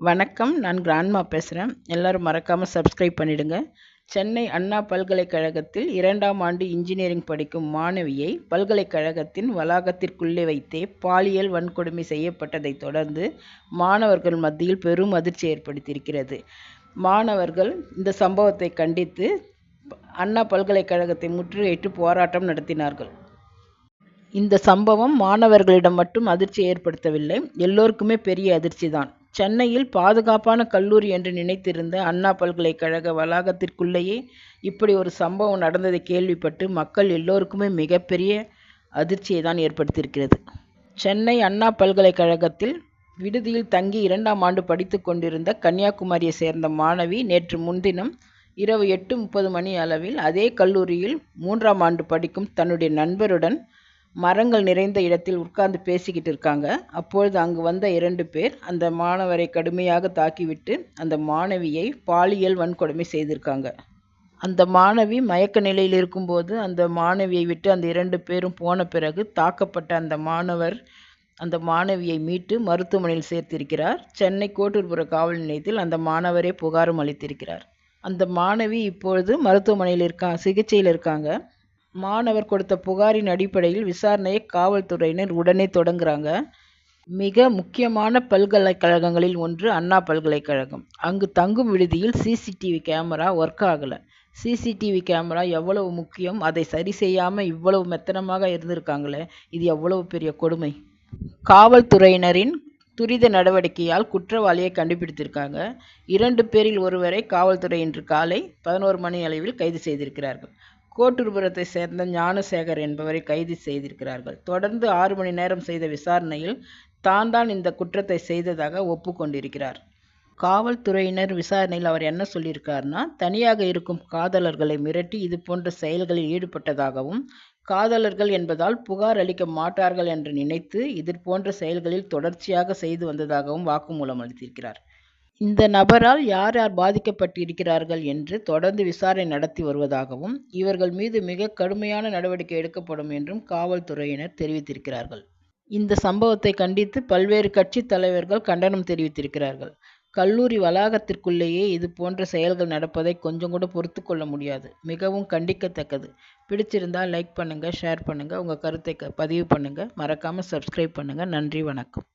வணக்கம் நான் கிராண்ட்மா பேசுகிறேன் எல்லோரும் மறக்காமல் சப்ஸ்கிரைப் பண்ணிவிடுங்க சென்னை அண்ணா பல்கலைக்கழகத்தில் இரண்டாம் ஆண்டு இன்ஜினியரிங் படிக்கும் மாணவியை பல்கலைக்கழகத்தின் வளாகத்திற்குள்ளே வைத்தே பாலியல் வன்கொடுமை செய்யப்பட்டதைத் தொடர்ந்து மாணவர்கள் மத்தியில் பெரும் அதிர்ச்சி ஏற்படுத்தியிருக்கிறது. மாணவர்கள் இந்த சம்பவத்தை கண்டித்து அண்ணா பல்கலைக்கழகத்தை முற்றுகையிட்டு போராட்டம் நடத்தினார்கள். இந்த சம்பவம் மாணவர்களிடம் மட்டும் அதிர்ச்சி ஏற்படுத்தவில்லை எல்லோருக்குமே பெரிய அதிர்ச்சி தான் சென்னையில் பாதுகாப்பான கல்லூரி என்று நினைத்திருந்த அண்ணா பல்கலைக்கழக வளாகத்திற்குள்ளேயே இப்படி ஒரு சம்பவம் நடந்ததை கேள்விப்பட்டு மக்கள் எல்லோருக்குமே மிகப்பெரிய அதிர்ச்சியை தான் ஏற்படுத்தியிருக்கிறது. சென்னை அண்ணா பல்கலைக்கழகத்தில் விடுதியில் தங்கி இரண்டாம் ஆண்டு படித்து கொண்டிருந்த கன்னியாகுமரியை சேர்ந்த மாணவி நேற்று முன்தினம் இரவு எட்டு முப்பது மணி அளவில் அதே கல்லூரியில் மூன்றாம் ஆண்டு படிக்கும் தன்னுடைய நண்பருடன் மரங்கள் நிறைந்த இடத்தில் உட்கார்ந்து பேசிக்கிட்டு இருக்காங்க. அப்பொழுது அங்கு வந்த இரண்டு பேர் அந்த மாணவரை கடுமையாக தாக்கிவிட்டு அந்த மாணவியை பாலியல் வன்கொடுமை செய்திருக்காங்க. அந்த மாணவி மயக்க நிலையில் இருக்கும்போது அந்த மாணவியை விட்டு அந்த இரண்டு பேரும் போன பிறகு தாக்கப்பட்ட அந்த மாணவர் அந்த மாணவியை மீட்டு மருத்துவமனையில் சேர்த்திருக்கிறார். சென்னை கோட்டூர்புற காவல் நிலையத்தில் அந்த மாணவரே புகாரும் அளித்திருக்கிறார். அந்த மாணவி இப்பொழுது மருத்துவமனையில் இருக்கா சிகிச்சையில் இருக்காங்க. மாணவர் கொடுத்த புகாரின் அடிப்படையில் விசாரணையை காவல்துறையினர் உடனே தொடங்குறாங்க. மிக முக்கியமான பல்கலைக்கழகங்களில் ஒன்று அண்ணா பல்கலைக்கழகம். அங்கு தங்கும் விடுதியில் சிசிடிவி கேமரா ஒர்க் ஆகலை. சிசிடிவி கேமரா எவ்வளவு முக்கியம் அதை சரி செய்யாமல் இவ்வளவு மெத்தனமாக இருந்திருக்காங்களே இது எவ்வளவு பெரிய கொடுமை? காவல்துறையினரின் துரித நடவடிக்கையால் குற்றவாளியை கண்டுபிடித்திருக்காங்க. இரண்டு பேரில் ஒருவரை காவல்துறை இன்று காலை பதினோரு மணி அளவில் கைது செய்திருக்கிறார்கள். கோட்டூர்புரத்தை சேர்ந்த ஞானசேகர் என்பவரை கைது செய்திருக்கிறார்கள். தொடர்ந்து ஆறு மணி நேரம் செய்த விசாரணையில் தான் தான் இந்த குற்றத்தை செய்ததாக ஒப்புக்கொண்டிருக்கிறார். காவல்துறையினர் விசாரணையில் அவர் என்ன சொல்லியிருக்காருன்னா தனியாக இருக்கும் காதலர்களை மிரட்டி இது போன்ற செயல்களில் ஈடுபட்டதாகவும் காதலர்கள் என்பதால் புகார் அளிக்க மாட்டார்கள் என்று நினைத்து இது போன்ற செயல்களில் தொடர்ச்சியாக செய்து வந்ததாகவும் வாக்குமூலம் அளித்திருக்கிறார். இந்த நபரால் யார் யார் பாதிக்கப்பட்டிருக்கிறார்கள் என்று தொடர்ந்து விசாரணை நடத்தி வருவதாகவும் இவர்கள் மீது மிக கடுமையான நடவடிக்கை எடுக்கப்படும் என்றும் காவல்துறையினர் தெரிவித்திருக்கிறார்கள். இந்த சம்பவத்தை கண்டித்து பல்வேறு கட்சி தலைவர்கள் கண்டனம் தெரிவித்திருக்கிறார்கள். கல்லூரி வளாகத்திற்குள்ளேயே இது போன்ற செயல்கள் நடப்பதை கொஞ்சம் கூட பொறுத்து கொள்ள முடியாது. மிகவும் கண்டிக்கத்தக்கது. பிடிச்சிருந்தால் லைக் பண்ணுங்கள் ஷேர் பண்ணுங்கள் உங்கள் கருத்தை பதிவு பண்ணுங்கள் மறக்காமல் சப்ஸ்கிரைப் பண்ணுங்கள் நன்றி வணக்கம்.